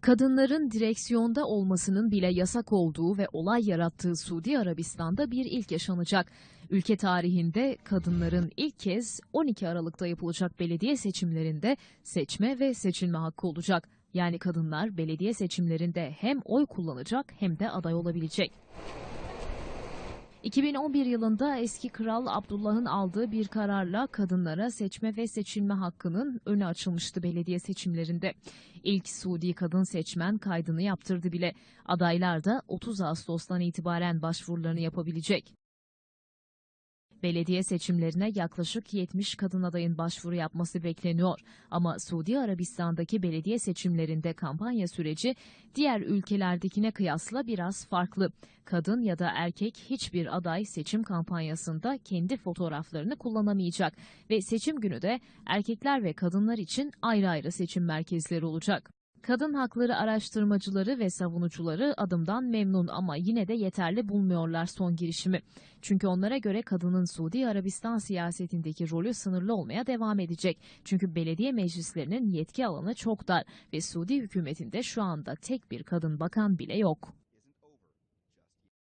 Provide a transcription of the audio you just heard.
Kadınların direksiyonda olmasının bile yasak olduğu ve olay yarattığı Suudi Arabistan'da bir ilk yaşanacak. Ülke tarihinde kadınların ilk kez 12 Aralık'ta yapılacak belediye seçimlerinde seçme ve seçilme hakkı olacak. Yani kadınlar belediye seçimlerinde hem oy kullanacak hem de aday olabilecek. 2011 yılında eski kral Abdullah'ın aldığı bir kararla kadınlara seçme ve seçilme hakkının önü açılmıştı belediye seçimlerinde. İlk Suudi kadın seçmen kaydını yaptırdı bile. Adaylar da 30 Ağustos'tan itibaren başvurularını yapabilecek. Belediye seçimlerine yaklaşık 70 kadın adayın başvuru yapması bekleniyor. Ama Suudi Arabistan'daki belediye seçimlerinde kampanya süreci diğer ülkelerdekine kıyasla biraz farklı. Kadın ya da erkek hiçbir aday seçim kampanyasında kendi fotoğraflarını kullanamayacak ve seçim günü de erkekler ve kadınlar için ayrı ayrı seçim merkezleri olacak. Kadın hakları araştırmacıları ve savunucuları adımdan memnun ama yine de yeterli bulmuyorlar son girişimi. Çünkü onlara göre kadının Suudi Arabistan siyasetindeki rolü sınırlı olmaya devam edecek. Çünkü belediye meclislerinin yetki alanı çok dar ve Suudi hükümetinde şu anda tek bir kadın bakan bile yok.